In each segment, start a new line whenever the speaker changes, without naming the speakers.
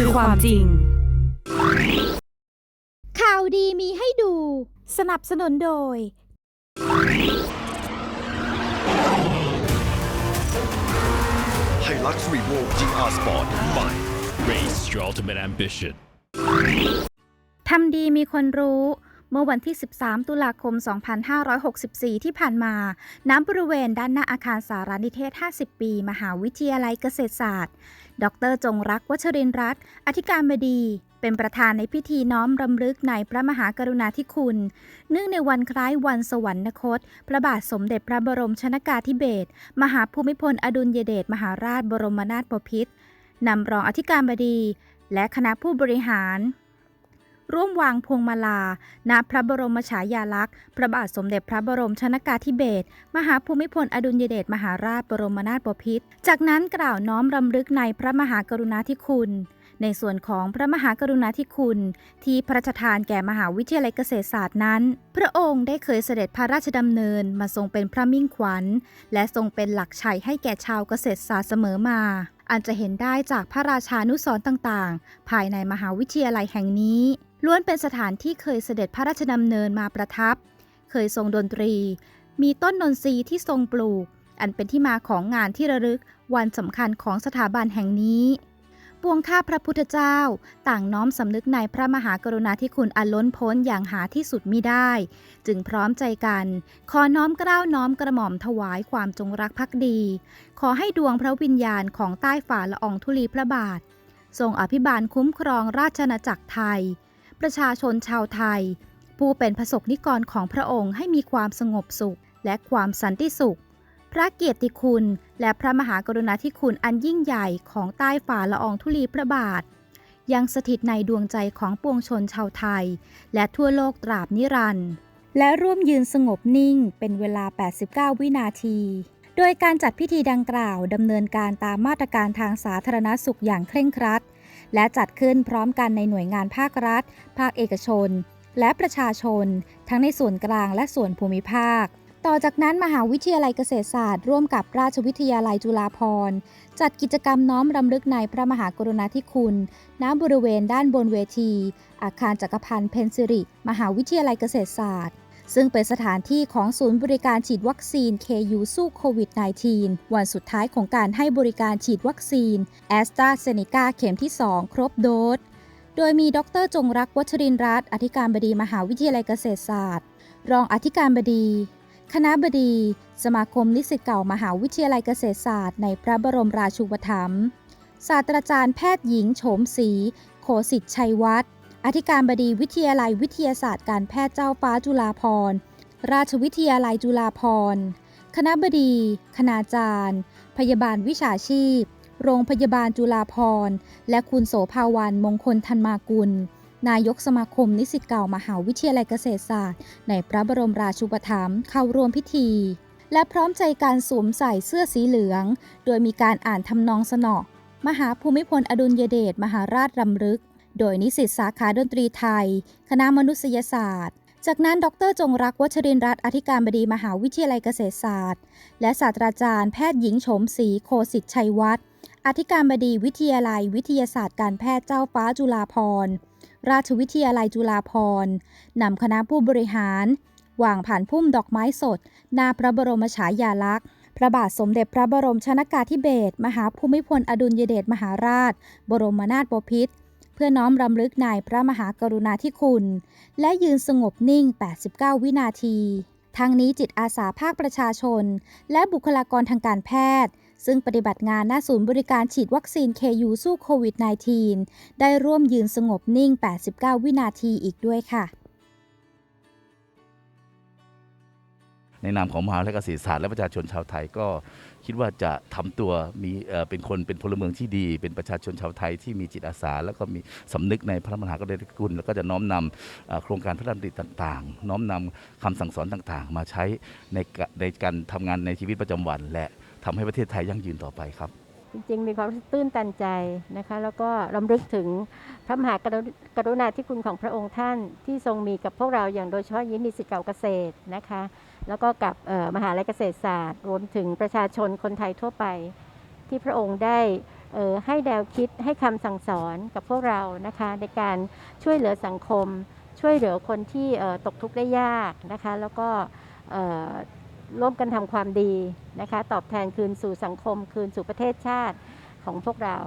คือความจริง
ข่าวดีมีให้ดู สนับสนุนโดย
Hilux Revo GR Sport ใหม่
Race your ultimate ambition.
ทำดีมีคนรู้ เมื่อวันที่ 13 ตุลาคม 2564 ที่ผ่านมา น้ำบริเวณด้านหน้าอาคารสารนิเทศ 50 ปี มหาวิทยาลัยเกษตรศาสตร์ ดรจงรักวัชรินทร์รัตน์อธิการบดี เป็นประธานในพิธีน้อมรำลึกในพระมหากรุณาธิคุณ เนื่องในวันคล้ายวันสวรรคต พระบาทสมเด็จพระบรมชนากาธิเบศร มหาภูมิพลอดุลยเดชมหาราชบรมนาถบพิตรนำรองอธิการบดี และคณะผู้บริหาร ร่วมวางพวงมาลา ณ พระบรมฉายาลักษณ์ พระบาทสมเด็จพระบรมชนากาธิเบศร มหาภูมิพลอดุลยเดชมหาราชบรมนาถบพิตร จากนั้นกล่าวน้อมรำลึกในพระมหากรุณาธิคุณ ในส่วนของพระมหากรุณาธิคุณ ที่พระราชทานแก่มหาวิทยาลัยเกษตรศาสตร์นั้น พระองค์ได้เคยเสด็จพระราชดำเนินมาทรงเป็นพระมิ่งขวัญ และทรงเป็นหลักชัยให้แก่ชาวเกษตรศาสตร์เสมอมาอันจะเห็นได้จากพระราชานุสรณ์ต่างๆ ภายในมหาวิทยาลัยแห่งนี้ ล้วนเป็นสถานที่เคยเสด็จพระราชดำเนินมาประทับ เคยทรงดนตรี มีต้นนนทรีที่ทรงปลูก อันเป็นที่มาของงานที่ระลึกวันสำคัญของสถาบันแห่งนี้ ปวงข้าพระพุทธเจ้า ต่างน้อมสำนึกในพระมหากรุณาธิคุณอันล้นพ้นอย่างหาที่สุดมิได้ จึงพร้อมใจกัน ขอน้อมเกล้าน้อมกระหม่อมถวายความจงรักภักดี ขอให้ดวงพระวิญญาณของใต้ฝ่าละอองธุลีพระบาททรงอภิบาลคุ้มครองราชอาณาจักรไทย ประชาชนชาวไทย ผู้เป็นพระสกนิกรของพระองค์ให้มีความสงบสุขและความสันติสุข พระเกียรติคุณและพระมหากรุณาธิคุณอันยิ่งใหญ่ของใต้ฝ่าละอองธุลีพระบาท ยังสถิตในดวงใจของปวงชนชาวไทย และทั่วโลกตราบนิรันดร์และร่วมยืนสงบนิ่งเป็นเวลา 89 วินาทีโดยการจัดพิธีดังกล่าวดำเนินการตามมาตรการทางสาธารณสุขอย่างเคร่งครัด และจัดขึ้นพร้อมกันในหน่วยงานภาครัฐ ภาคเอกชน และประชาชน ทั้งในส่วนกลางและส่วนภูมิภาค ต่อจากนั้นมหาวิทยาลัยเกษตรศาสตร์ ร่วมกับราชวิทยาลัยจุฬาภรณ์จัดกิจกรรมน้อมรำลึกในพระมหากรุณาธิคุณ ณ บริเวณด้านบนเวที อาคารจักรพันธ์เพนซิริ มหาวิทยาลัยเกษตรศาสตร์ ซึ่งเป็นสถานที่ของศูนย์บริการฉีดวัคซีน KU สู้โควิด -19 วันสุดท้ายของการให้บริการฉีดวัคซีนแอสตราเซเนกาเข็มที่ 2 ครบโดส โดยมีดรจงรักวัชรินร์รัตน์อธิการบดีมหาวิทยาลัยเกษตรศาสตร์ รองอธิการบดี คณะบดี สมาคมนิสิตเก่ามหาวิทยาลัยเกษตรศาสตร์ ในพระบรมราชูปถัมภ์ศาสตราจารย์แพทย์หญิงโฉมศรีโคสิทธิ์ชัยวัฒน์ อธิการบดีวิทยาลัยวิทยาศาสตร์การแพทย์เจ้าฟ้าจุฬาภรณ์ ราชวิทยาลัยจุฬาภรณ์ คณะบดี คณาจารย์ พยาบาลวิชาชีพ โรงพยาบาลจุฬาภรณ์ และคุณโสภาวันมงคลธันมากุล นายกสมาคมนิสิตเก่ามหาวิทยาลัยเกษตรศาสตร์ ในพระบรมราชูปถัมภ์เข้าร่วมพิธี และพร้อมใจการสวมใส่เสื้อสีเหลือง โดยมีการอ่านทำนองสนอมหาภูมิพลอดุลยเดชมหาราชรำลึก โดยนิสิตสาขาดนตรีไทย คณะมนุษยศาสตร์ จากนั้น ดรจงรักวัชรินร์รัตน์อธิการบดีมหาวิทยาลัยเกษตรศาสตร์ และศาสตราจารย์แพทย์หญิงโฉมศรีโคสิทธิ์ชัยวัฒน์อธิการบดีวิทยาลัยวิทยาศาสตร์การแพทย์เจ้าฟ้าจุฬาภรณ์ ราชวิทยาลัยจุฬาภรณ์นำคณะผู้บริหารวางผ่านพุ่มดอกไม้สด หน้าพระบรมฉายาลักษณ์พระบาทสมเด็จพระบรมชนากาธิเบศรมหาภูมิพลอดุลยเดชมหาราช บรมนาถบพิตร เพื่อน้อมรำลึกในพระมหากรุณาธิคุณ และยืนสงบนิ่ง 89 วินาทีทั้งนี้จิตอาสาภาคประชาชน และบุคลากรทางการแพทย์ ซึ่งปฏิบัติงานหน้าศูนย์บริการฉีดวัคซีน KU สู้โควิด -19 ได้ร่วมยืนสงบนิ่ง 89 วินาทีอีกด้วยค่ะ
ในนามของมหาวิทยาลัยเกษตรศาสตร์และประชาชนชาวไทยก็คิดว่าจะทำตัวมีเป็นคนเป็นพลเมืองที่ดี เป็นประชาชนชาวไทยที่มีจิตอาสา แล้วก็มีสำนึกในพระมหากรุณาธิคุณ แล้วก็จะน้อมนำเอ่อโครงการพระราชดำริต่างๆ น้อมนำคำสั่งสอนต่างๆ มาใช้ในกะในการทำงานในชีวิตประจำวัน และทำให้ประเทศไทยยั่งยืนต่อไปครับ
จริงๆมีความตื้นตันใจนะคะแล้วก็รำลึกถึงพระมหากรุกรุณาธิคุณของพระองค์ท่านที่ทรงมีกับพวกเราอย่างโดยเฉพาะยิ่งนิสิตเก่าเกษตรนะคะ แล้วก็กับมหาลัยเกษตรศาสตร์ รวมถึงประชาชนคนไทยทั่วไป ที่พระองค์ได้ให้แนวคิดให้คำสั่งสอนกับพวกเรานะคะในการช่วยเหลือสังคม ช่วยเหลือคนที่ตกทุกข์ได้ยากนะคะแล้วก็ร่วมกันทำความดีนะคะตอบแทนคืนสู่สังคม คืนสู่ประเทศชาติของพวกเรา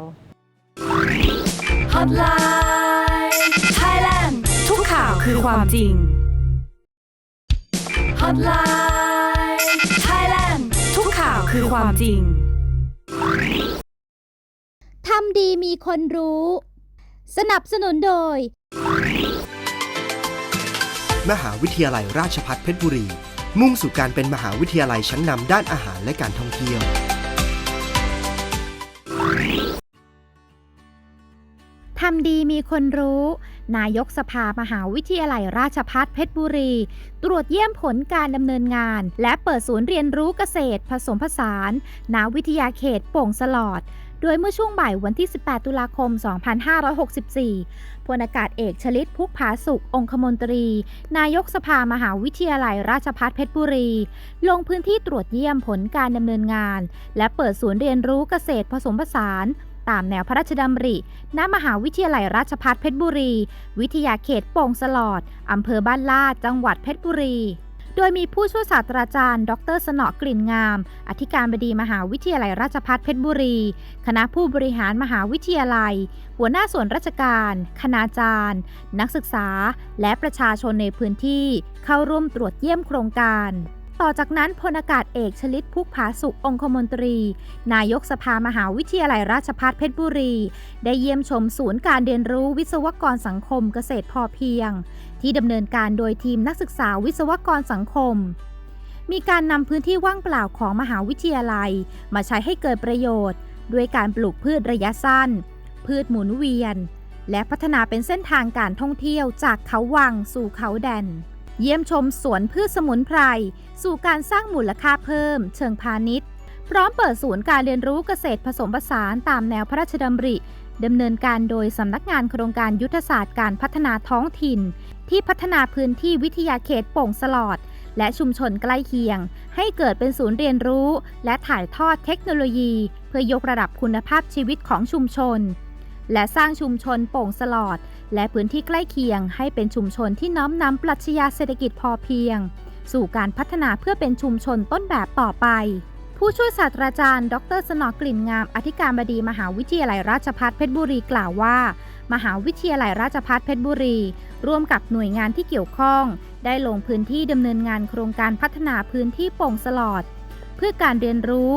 Hotline Thailand ทุกข่าวคือความจริง Hotline Thailand ทุกข่าวคือความจริง
ทำดีมีคนรู้ สนับสนุนโดย
มหาวิทยาลัยราชภัฏเพชรบุรี มุ่งสู่การเป็นมหาวิทยาลัยชั้นนำด้านอาหารและการท่องเที่ยว
ทำดีมีคนรู้ นายกสภามหาวิทยาลัยราชภัฏเพชรบุรี ตรวจเยี่ยมผลการดำเนินงาน และเปิดศูนย์เรียนรู้เกษตรผสมผสานณวิทยาเขตโป่งสลอด โดยเมื่อช่วงบ่ายวันที่ 18 ตุลาคม 2564 พลอากาศเอกชลิตพุกผาสุของคมนตรี นายกสภามหาวิทยาลัยราชภัฏเพชรบุรี ลงพื้นที่ตรวจเยี่ยมผลการดำเนินงาน และเปิดศูนย์เรียนรู้เกษตรผสมผสาน ตามแนวพระราชดำริ ณ มหาวิทยาลัยราชภัฏเพชรบุรี วิทยาเขตโป่งสลอด อำเภอบ้านลาด จังหวัดเพชรบุรี โดยมีผู้ช่วยศาสตราจารย์ ดร สนอกลิ่นงาม อธิการบดีมหาวิทยาลัยราชภัฏเพชรบุรี คณะผู้บริหารมหาวิทยาลัย หัวหน้าส่วนราชการ คณาจารย์ นักศึกษา และประชาชนในพื้นที่ เข้าร่วมตรวจเยี่ยมโครงการ ต่อจากนั้นพลอากาศเอกชลิตพุกผาสุของคมนตรี นายกสภามหาวิทยาลัยราชภัฏเพชรบุรี ได้เยี่ยมชมศูนย์การเรียนรู้วิศวกรสังคมเกษตรพอเพียง ที่ดำเนินการโดยทีมนักศึกษาวิศวกรสังคม มีการนำพื้นที่ว่างเปล่าของมหาวิทยาลัย มาใช้ให้เกิดประโยชน์ ด้วยการปลูกพืชระยะสั้น พืชหมุนเวียน และพัฒนาเป็นเส้นทางการท่องเที่ยวจากเขาวังสู่เขาแดน เยี่ยมชมสวนพืชสมุนไพร สู่การสร้างมูลค่าเพิ่ม เชิงพาณิชย์ พร้อมเปิดศูนย์การเรียนรู้เกษตรผสมผสานตามแนวพระราชดำริดำเนินการโดยสำนักงานโครงการยุทธศาสตร์การพัฒนาท้องถิ่น ที่พัฒนาพื้นที่วิทยาเขตโป่งสลอด และชุมชนใกล้เคียง ให้เกิดเป็นศูนย์เรียนรู้ และถ่ายทอดเทคโนโลยี เพื่อยกระดับคุณภาพชีวิตของชุมชน และสร้างชุมชนโป่งสลอด และพื้นที่ใกล้เคียงให้เป็นชุมชนที่น้อมนำปรัชญาเศรษฐกิจพอเพียง สู่การพัฒนาเพื่อเป็นชุมชนต้นแบบต่อไป ผู้ช่วยศาสตราจารย์ ดร สนอกลิ่นงาม อธิการบดีมหาวิทยาลัยราชภัฏเพชรบุรีกล่าวว่า มหาวิทยาลัยราชภัฏเพชรบุรี ร่วมกับหน่วยงานที่เกี่ยวข้อง ได้ลงพื้นที่ดำเนินงานโครงการพัฒนาพื้นที่โป่งสลอด เพื่อการเรียนรู้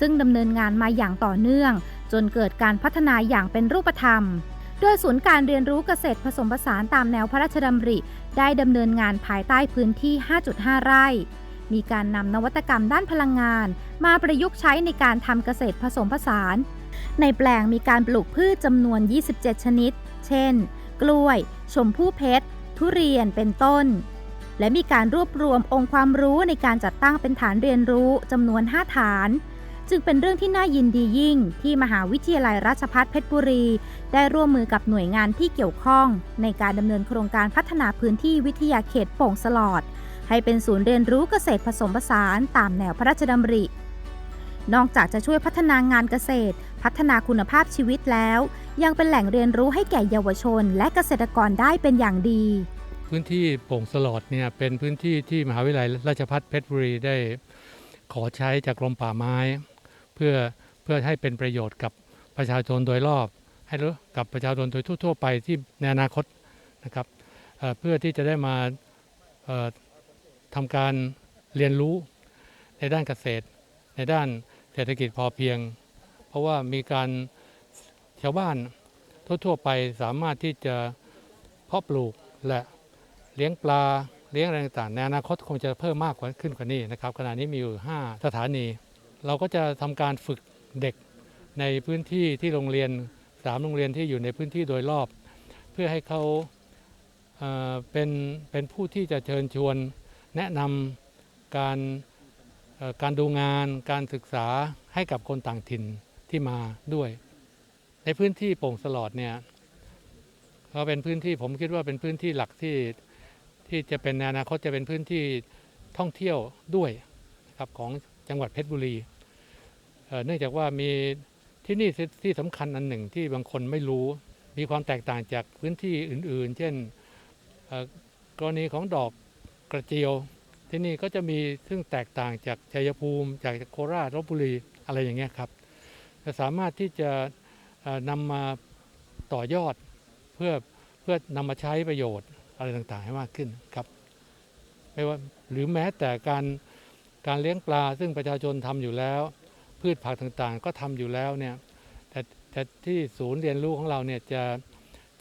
ซึ่งดำเนินงานมาอย่างต่อเนื่อง จนเกิดการพัฒนาอย่างเป็นรูปธรรม โดยศูนย์การเรียนรู้เกษตรผสมผสานตามแนวพระราชดำริ ได้ดำเนินงานภายใต้พื้นที่ 5.5 ไร่ มีการนำนวัตกรรมด้านพลังงาน มาประยุกต์ใช้ในการทำเกษตรผสมผสาน ในแปลงมีการปลูกพืชจำนวน 27 ชนิด เช่น กล้วย ชมพู่เพชร ทุเรียน เป็นต้น และมีการรวบรวมองค์ความรู้ในการจัดตั้งเป็นฐานเรียนรู้จำนวน 5 ฐาน จึงเป็นเรื่องที่น่ายินดียิ่ง ที่มหาวิทยาลัยราชภัฏเพชรบุรี ได้ร่วมมือกับหน่วยงานที่เกี่ยวข้อง ในการดำเนินโครงการพัฒนาพื้นที่วิทยาเขตโป่งสลอด ให้เป็นศูนย์เรียนรู้เกษตรผสมผสานตามแนวพระราชดำริ นอกจากจะช่วยพัฒนางานเกษตร พัฒนาคุณภาพชีวิตแล้ว ยังเป็นแหล่งเรียนรู้ให้แก่เยาวชน และเกษตรกรได้เป็นอย่างดี
พื้นที่โป่งสลอดเนี่ยเป็นพื้นที่ที่มหาวิทยาลัยราชภัฏเพชรบุรีได้ขอใช้จากกรมป่าไม้ เพื่อเพื่อให้เป็นประโยชน์กับประชาชนโดยรอบ ให้รู้กับประชาชนโดยทั่ว ๆ ไปที่ในอนาคตนะครับเเพื่อที่จะได้มาเอ่อทำการเรียนรู้ในด้านเกษตร ในด้านเศรษฐกิจพอเพียง เพราะว่ามีการชาวบ้านทั่วๆไปสามารถที่จะเพาะปลูกและเลี้ยงปลาเลี้ยงอะไรต่างๆในอนาคตคงจะเพิ่มมากกว่าขึ้นกว่านี้นะครับขณะนี้มีอยู่ 5 สถานี เราก็จะทำการฝึกเด็กในพื้นที่ที่โรงเรียนสามโรงเรียนที่อยู่ในพื้นที่โดยรอบ เพื่อให้เขาเเป็นเป็นผู้ที่จะเชิญชวนแนะนำการการดูงานการศึกษาให้กับคนต่างถิ่นที่มาด้วย ในพื้นที่โป่งสลอดเนี่ยก็เป็นพื้นที่ผมคิดว่าเป็นพื้นที่หลักที่ที่จะเป็นในอนาคตจะเป็นพื้นที่ท่องเที่ยวด้วยนะครับของ จังหวัดเพชรบุรี เนื่องจากว่ามีที่นี่ที่สำคัญอันหนึ่งที่บางคนไม่รู้ มีความแตกต่างจากพื้นที่อื่นๆ เช่นกรณีของดอกกระเจียว ที่นี่ก็จะมีซึ่งแตกต่างจากชัยภูมิ จากโคราชลบบุรีอะไรอย่างเงี้ยครับจะสามารถที่จะนำมาต่อยอดเพื่อเพื่อนำมาใช้ประโยชน์อะไรต่างๆให้มากขึ้นครับไม่ว่าหรือแม้แต่การ การเลี้ยงปลาซึ่งประชาชนทำอยู่แล้ว พืชผักต่างๆ ก็ทำอยู่แล้วเนี่ยแต่แต่ที่ศูนย์เรียนรู้ของเราเนี่ยจะ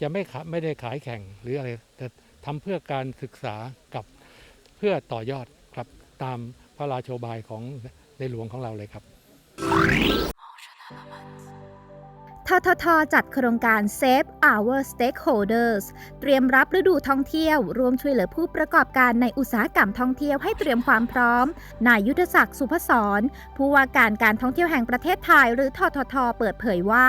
จะไม่ขาไม่ได้ขายแข่งหรืออะไรแต่ทำเพื่อการศึกษากับเพื่อต่อยอดครับตามพระราโชบายของในหลวงของเราเลยครับ
ทททจัดโครงการ Save Our Stakeholders เตรียมรับฤดูท่องเที่ยว รวมช่วยเหลือผู้ประกอบการในอุตสาหกรรมท่องเที่ยวให้เตรียมความพร้อม นายยุทธศักดิ์สุพศร ผู้ว่าการการท่องเที่ยวแห่งประเทศไทย หรือททท เปิดเผยว่า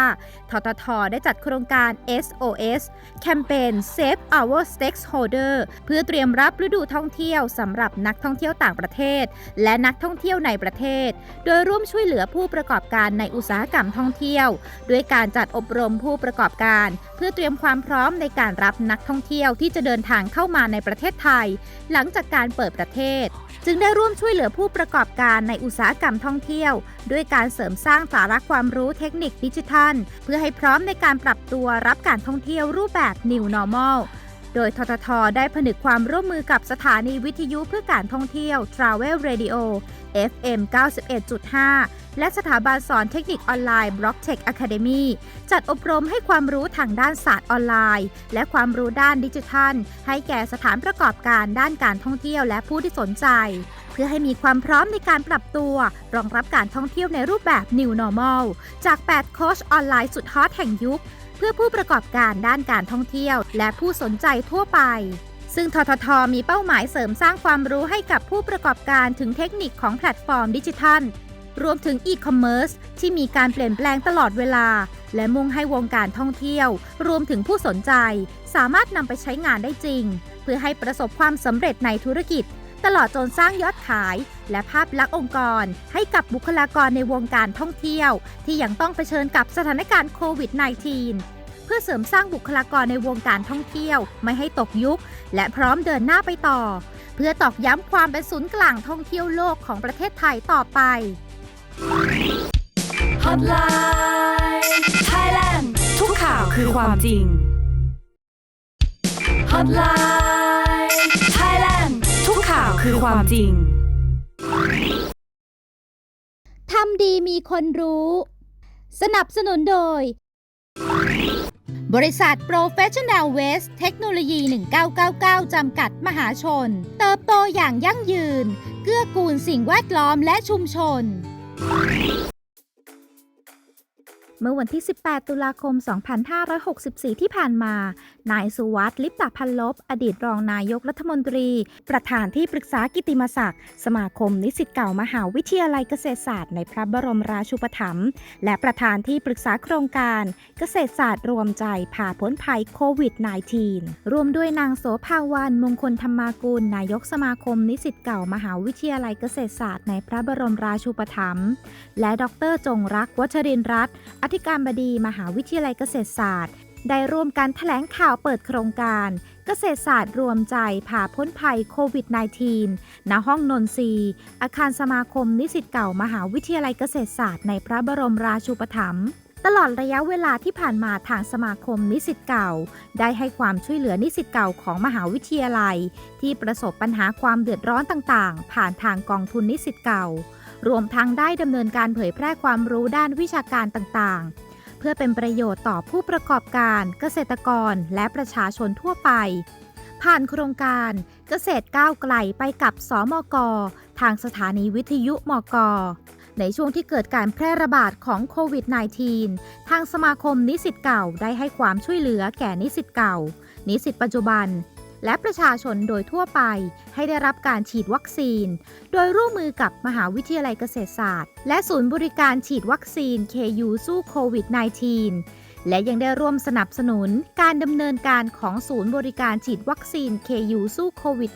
ททท ได้จัดโครงการ SOS แคมเปญ Save Our Stakeholder เพื่อเตรียมรับฤดูท่องเที่ยวสำหรับนักท่องเที่ยวต่างประเทศ และนักท่องเที่ยวในประเทศ โดยร่วมช่วยเหลือผู้ประกอบการในอุตสาหกรรมท่องเที่ยว ด้วยการจัดอบรมผู้ประกอบการ เพื่อเตรียมความพร้อมในการรับนักท่องเที่ยวที่จะเดินทางเข้ามาในประเทศไทย หลังจากการเปิดประเทศ จึงได้ร่วมช่วยเหลือผู้ประกอบการในอุตสาหกรรมท่องเที่ยว ด้วยการเสริมสร้างสาระความรู้เทคนิคดิจิทัล เพื่อให้พร้อมในการปรับตัวรับการท่องเที่ยวรูปแบบ New Normal โดยททท ได้ผนึกความร่วมมือกับสถานีวิทยุเพื่อการท่องเที่ยว Travel Radio FM 91.5 และสถาบันสอนเทคนิคออนไลน์ BlockTech Academy จัดอบรมให้ความรู้ทางด้านศาสตร์ออนไลน์ และความรู้ด้านดิจิทัล ให้แก่สถานประกอบการด้านการท่องเที่ยวและผู้ที่สนใจ เพื่อให้มีความพร้อมในการปรับตัว รองรับการท่องเที่ยวในรูปแบบ New Normal จาก 8 โค้ชออนไลน์สุดฮอตแห่งยุค เพื่อผู้ประกอบการด้านการท่องเที่ยว และผู้สนใจทั่วไปซึ่งททท มีเป้าหมายเสริมสร้างความรู้ให้กับผู้ประกอบการถึงเทคนิคของแพลตฟอร์มดิจิทัล รวมถึงอีคอมเมิร์ซที่มีการเปลี่ยนแปลงตลอดเวลา และมุ่งให้วงการท่องเที่ยว รวมถึงผู้สนใจ สามารถนำไปใช้งานได้จริง เพื่อให้ประสบความสำเร็จในธุรกิจ ตลอดจนสร้างยอดขาย และภาพลักษณ์องค์กร ให้กับบุคลากรในวงการท่องเที่ยว ที่ยังต้องเผชิญกับสถานการณ์โควิด -19 เพื่อเสริมสร้างบุคลากรในวงการท่องเที่ยว ไม่ให้ตกยุค และพร้อมเดินหน้าไปต่อ เพื่อตอกย้ำความเป็นศูนย์กลางท่องเที่ยวโลกของประเทศไทยต่อไป
Hotline Thailand ทุกข่าวคือความจริง Hotline Thailand ทุกข่าวคือความจริง
ทำดีมีคนรู้ สนับสนุนโดย บริษัท Professional Waste เทคโนโลยี 1999 จำกัดมหาชน เติบโตอย่างยั่งยืน เกื้อกูลสิ่งแวดล้อมและชุมชน Three. เมื่อวันที่ 18 ตุลาคม 2564 ที่ผ่านมา นายสุวัสด์ลิปตาพันลบ อดีตรองนายกรัฐมนตรี ประธานที่ปรึกษากิติมศักดิ์ สมาคมนิสิตเก่ามหาวิทยาลัยเกษตรศาสตร์ในพระบรมราชูปถัมภ์ และประธานที่ปรึกษาโครงการ เกษตรศาสตร์รวมใจผ่าพ้นภัยโควิด -19 รวมด้วยนางโสภาวันมงคลธรรมากุล นายกสมาคมนิสิตเก่ามหาวิทยาลัยเกษตรศาสตร์ในพระบรมราชูปถัมภ์ และดรจงรักวัชรินรัตน์ธิการบดีมหาวิทยาลัยเกษตรศาสตร์ ได้ร่วมกันแถลงข่าวเปิดโครงการ เกษตรศาสตร์รวมใจผ่าพ้นภัยโควิด -19 ณห้องนนทรีย์อาคารสมาคมนิสิตเก่ามหาวิทยาลัยเกษตรศาสตร์ในพระบรมราชูปถัมภ์ตลอดระยะเวลาที่ผ่านมาทางสมาคมนิสิตเก่า ได้ให้ความช่วยเหลือนิสิตเก่าของมหาวิทยาลัย ที่ประสบปัญหาความเดือดร้อนต่างๆ ผ่านทางกองทุนนิสิตเก่า รวมทั้งได้ดำเนินการเผยแพร่ความรู้ด้านวิชาการต่างๆ เพื่อเป็นประโยชน์ต่อผู้ประกอบการเกษตรกรและประชาชนทั่วไป ผ่านโครงการเกษตรก้าวไกลไปกับสมก ทางสถานีวิทยุมกในช่วงที่เกิดการแพร่ระบาดของโควิด -19 ทางสมาคมนิสิตเก่าได้ให้ความช่วยเหลือแก่นิสิตเก่า นิสิตปัจจุบัน และประชาชนโดยทั่วไปให้ได้รับการฉีดวัคซีน โดยร่วมมือกับมหาวิทยาลัยเกษตรศาสตร์ และศูนย์บริการฉีดวัคซีน KU สู้โควิด -19 และยังได้ร่วมสนับสนุนการดำเนินการของศูนย์บริการฉีดวัคซีน KU สู้โควิด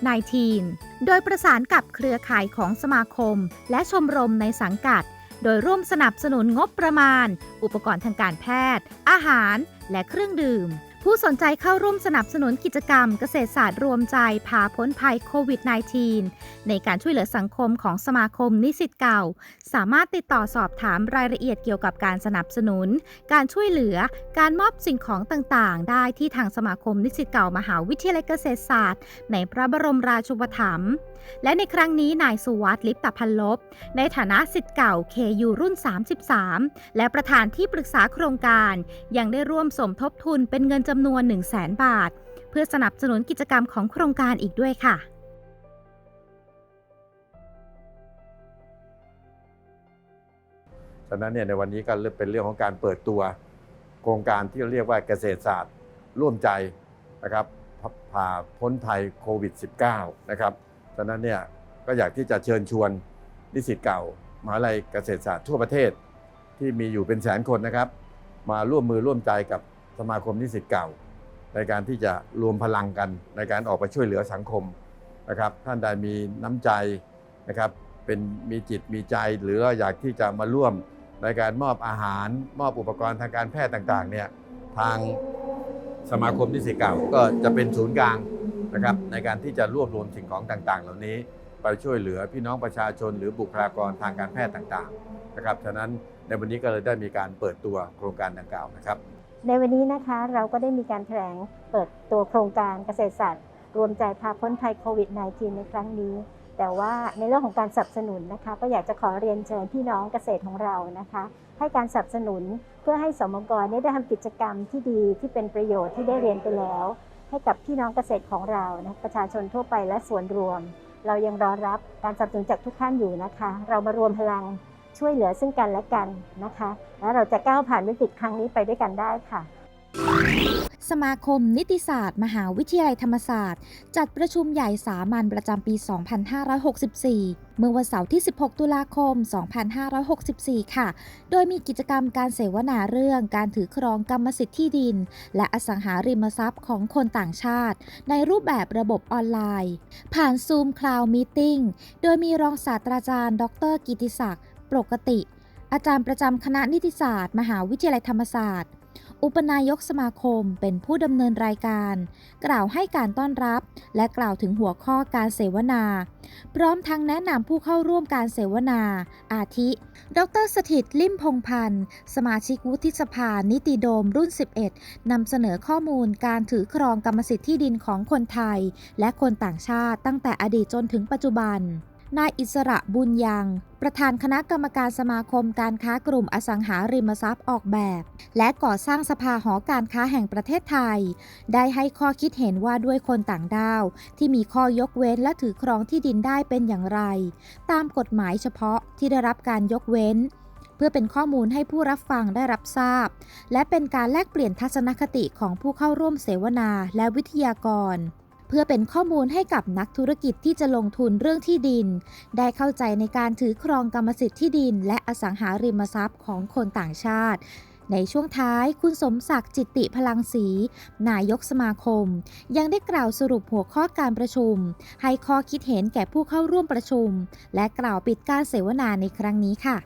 -19 โดยประสานกับเครือข่ายของสมาคม และชมรมในสังกัด โดยร่วมสนับสนุนงบประมาณ อุปกรณ์ทางการแพทย์ อาหาร และเครื่องดื่ม ผู้สนใจเข้าร่วมสนับสนุนกิจกรรมเกษตรศาสตร์รวมใจพาพ้นภัยโควิด -19 ในการช่วยเหลือสังคมของสมาคมนิสิตเก่า สามารถติดต่อสอบถามรายละเอียดเกี่ยวกับการสนับสนุน การช่วยเหลือ การมอบสิ่งของต่างๆ ได้ที่ทางสมาคมนิสิตเก่ามหาวิทยาลัยเกษตรศาสตร์ ในพระบรมราชูปถัมภ์และในครั้งนี้นายสุวัสดิ์ลิปตพันลบ ในฐานะสิทธิ์เก่า KU รุ่น 33 และประธานที่ปรึกษาโครงการ ยังได้ร่วมสมทบทุนเป็นเงินจำำนวน 1 0 0 0 0แบาท เพื่อสนับสนุนกิจกรรมของโครงการอีกด้วยค่ะ
ฉะนั้นเนี่ยในวันนี้ก็เป็นเรื่องของการเปิดตัว โครงการที่เรียกว่าเกษตรศาสตร์ ร่วมใจนะครับผ่าพ้นภัยโควิด -19 นะครับ ฉะนั้นเนี่ยก็อยากที่จะเชิญชวนนิสิตเก่ามหาวิทยาลัยเกษตรศาสตร์ทั่วประเทศที่มีอยู่เป็นแสนคนนะครับ มาร่วมมือร่วมใจกับ สมาคมนิสิตเก่า ในการที่จะรวมพลังกันในการออกไปช่วยเหลือสังคมนะครับ ท่านใดมีน้ำใจนะครับเป็นมีจิตมีใจหรืออยากที่จะมาร่วมในการมอบอาหาร มอบอุปกรณ์ทางการแพทย์ต่างๆเนี่ยทางสมาคมนิสิตเก่าก็จะเป็นศูนย์กลางนะครับในการที่จะรวบรวมสิ่งของต่างๆ เหล่านี้ไปช่วยเหลือพี่น้องประชาชน หรือบุคลากรทางการแพทย์ต่างๆนะครับฉะนั้นในวันนี้ก็เลยได้มีการเปิดตัวโครงการดังกล่าวนะครับ
ในวันนี้นะคะเราก็ได้มีการแถลงเปิดตัวโครงการเกษตรศาสตร์ รวมใจพาพ้นภัยโควิด -19 ในครั้งนี้ แต่ว่าในเรื่องของการสนับสนุนนะคะ ก็อยากจะขอเรียนเชิญพี่น้องเกษตรของเรานะคะ ให้การสนับสนุนเพื่อให้สมกรนี่ยได้ทำกิจกรรมที่ดีที่เป็นประโยชน์ที่ได้เรียนไปแล้ว ให้กับพี่น้องเกษตรของเรานะประชาชนทั่วไปและส่วนรวม เรายังรอรับการสนับสนุนจากทุกท่านอยู่นะคะ เรามารวมพลัง ช่วยเหลือซึ่งกันและกันนะคะ และเราจะก้าวผ่านวิกฤตครั้งนี้ไปด้วยกันได้ค่ะ
สมาคมนิติศาสตร์ มหาวิทยาลัยธรรมศาสตร์ จัดประชุมใหญ่สามัญประจำปี 2564 เมื่อวันเสาร์ที่ 16 ตุลาคม 2564 ค่ะ โดยมีกิจกรรมการเสวนาเรื่องการถือครองกรรมสิทธิ์ที่ดิน และอสังหาริมทรัพย์ของคนต่างชาติ ในรูปแบบระบบออนไลน์ ผ่าน Zoom Cloud Meeting โดยมีรองศาสตราจารย์ ดร กิติศักดิ์ ปกติ อาจารย์ประจำคณะนิติศาสตร์ มหาวิทยาลัยธรรมศาสตร์ อุปนายกสมาคมเป็นผู้ดำเนินรายการ กล่าวให้การต้อนรับ และกล่าวถึงหัวข้อการเสวนา พร้อมทั้งแนะนำผู้เข้าร่วมการเสวนา อาทิ ดรสถิตลิมพงพันธ์ สมาชิกวุฒิสภา นิติโดมรุ่น 11นำเสนอข้อมูลการถือครองกรรมสิทธิ์ที่ดินของคนไทย และคนต่างชาติตั้งแต่อดีตจนถึงปัจจุบัน นายอิสระบุญยัง ประธานคณะกรรมการสมาคมการค้ากลุ่มอสังหาริมทรัพย์ออกแบบ และก่อสร้างสภาหอการค้าแห่งประเทศไทย ได้ให้ข้อคิดเห็นว่าด้วยคนต่างด้าว ที่มีข้อยกเว้นและถือครองที่ดินได้เป็นอย่างไร ตามกฎหมายเฉพาะที่ได้รับการยกเว้นเพื่อเป็นข้อมูลให้ผู้รับฟังได้รับทราบ และเป็นการแลกเปลี่ยนทัศนคติของผู้เข้าร่วมเสวนาและวิทยากร เพื่อเป็นข้อมูลให้กับนักธุรกิจที่จะลงทุนเรื่องที่ดิน ได้เข้าใจในการถือครองกรรมสิทธิ์ที่ดิน และอสังหาริมทรัพย์ของคนต่างชาติในช่วงท้ายคุณสมศักดิ์จิตติพลังศรีนายกสมาคม ยังได้กล่าวสรุปหัวข้อการประชุม ให้ข้อคิดเห็นแก่ผู้เข้าร่วมประชุม และกล่าวปิดการเสวนาในครั้งนี้ค่ะ